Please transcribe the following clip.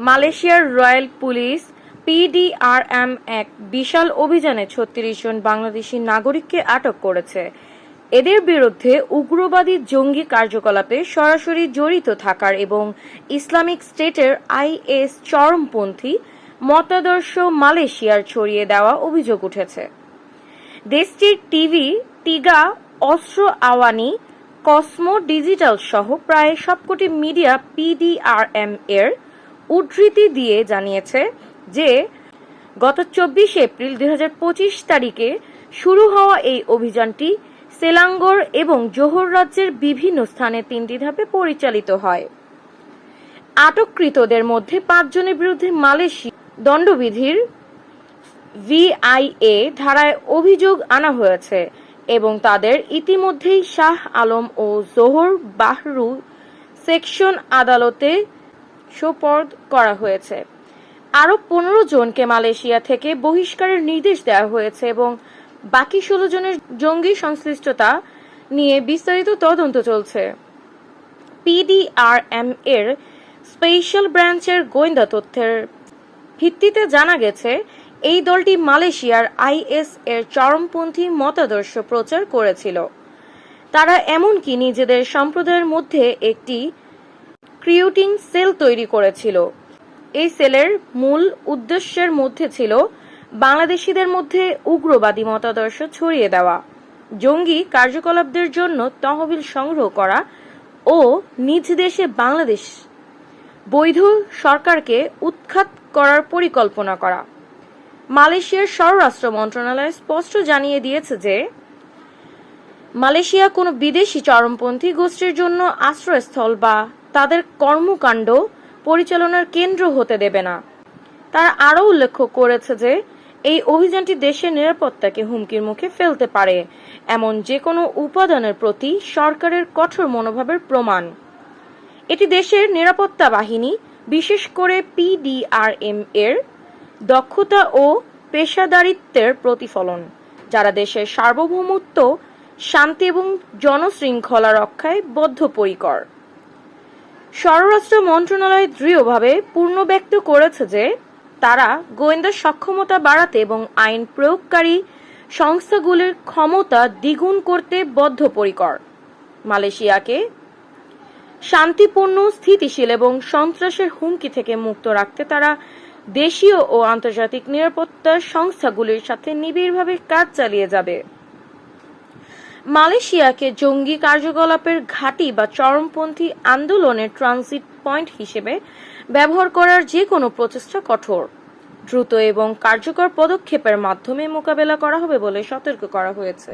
মালয়েশিয়ার royal police পিডিআরএম এক বিশাল অভিযানে ছত্রিশ জন বাংলাদেশি নাগরিককে আটক করেছে। এদের বিরুদ্ধে উগ্রবাদী জঙ্গি কার্যকলাপে সরাসরি জড়িত থাকার এবং ইসলামিক স্টেটের আইএস চরমপন্থী মতাদর্শ মালয়েশিয়ার ছড়িয়ে দেওয়া অভিযোগ উঠেছে। দেশটির টিভি, টিগা, অস্ত্র আওয়ানি, কসমো ডিজিটাল সহ প্রায় সবকটি মিডিয়া পিডিআরএম এর উদ্ধৃতি দিয়ে জানিয়েছে যে, গত চব্বিশ এপ্রিল দুই হাজার পঁচিশ তারিখে শুরু হওয়া এই অভিযানটি সেলাঙ্গর এবং জোহর রাজ্যের বিভিন্ন স্থানে তিনটি ধাপে পরিচালিত হয়। আটককৃতদের মধ্যে পাঁচজনের বিরুদ্ধে মালয়েশিয়া দণ্ডবিধির ভিআইএ ধারায় অভিযোগ আনা হয়েছে এবং তাদের ইতিমধ্যেই শাহ আলম ও জোহর বাহরু সেকশন আদালতে সোপর্দ করা হয়েছে। আরও পনেরো জনকে মালয়েশিয়া থেকে বহিষ্কারের নির্দেশ দেওয়া হয়েছে এবং বাকি ষোলো জনের জঙ্গি সংশ্লিষ্টতা নিয়ে বিস্তারিত তদন্ত চলছে। পিডিআরএম এর স্পেশাল ব্রাঞ্চের গোয়েন্দা তথ্যের ভিত্তিতে জানা গেছে, এই দলটি মালয়েশিয়ার আইএস এর চরমপন্থী মতাদর্শ প্রচার করেছিল। তারা এমনকি নিজেদের সম্প্রদায়ের মধ্যে একটি ক্রিউটিং সেল তৈরি করেছিল। এই সেলের মূল উদ্দেশ্যের মধ্যে ছিল বাংলাদেশিদের মধ্যে উগ্রবাদী মতাদর্শ ছড়িয়ে দেওয়া, জঙ্গি কার্যকলাপদের জন্য তহবিল সংগ্রহ করা ও নিজ দেশে বাংলাদেশ বৈধ সরকারকে উৎখাত করার পরিকল্পনা করা। মালয়েশিয়ার স্বরাষ্ট্র মন্ত্রণালয় স্পষ্ট জানিয়ে দিয়েছে যে, মালয়েশিয়া কোনো বিদেশি চরমপন্থী গোষ্ঠীর জন্য আশ্রয়স্থল বা তাদের কর্মকাণ্ড পরিচালনার কেন্দ্র হতে দেবে না। তারা আরও উল্লেখ করেছে যে, এই অভিযানটি দেশের নিরাপত্তাকে হুমকির মুখে ফেলতে পারে, এমন যে কোনো উপাদানের প্রতি সরকারের কঠোর মনোভাবের প্রমাণ। এটি দেশের নিরাপত্তা বাহিনী, বিশেষ করে পিডিআরএম এর দক্ষতা ও পেশাদারিত্বের প্রতিফলন, যারা দেশের সার্বভৌমত্ব, শান্তি এবং জনশৃঙ্খলা রক্ষায় বদ্ধপরিকর। স্বরাষ্ট্র মন্ত্রণালয় দৃঢ়ভাবে পূর্ণ ব্যক্ত করেছে যে তারা গোয়েন্দা সক্ষমতা বাড়াতে এবং আইন প্রয়োগকারী সংস্থাগুলির ক্ষমতা দ্বিগুণ করতে বদ্ধপরিকর। মালয়েশিয়াকে শান্তিপূর্ণ, স্থিতিশীল এবং সন্ত্রাসের হুমকি থেকে মুক্ত রাখতে তারা দেশীয় ও আন্তর্জাতিক নিরাপত্তা সংস্থাগুলির সাথে নিবিড়ভাবে কাজ চালিয়ে যাবে। মালয়েশিয়াকে জঙ্গি কার্যকলাপের ঘাঁটি বা চরমপন্থী আন্দোলনের ট্রানজিট পয়েন্ট হিসেবে ব্যবহার করার যে কোনো প্রচেষ্টা কঠোর। দ্রুত এবং কার্যকর পদক্ষেপের মাধ্যমে মোকাবেলা করা হবে বলে সতর্ক করা হয়েছে।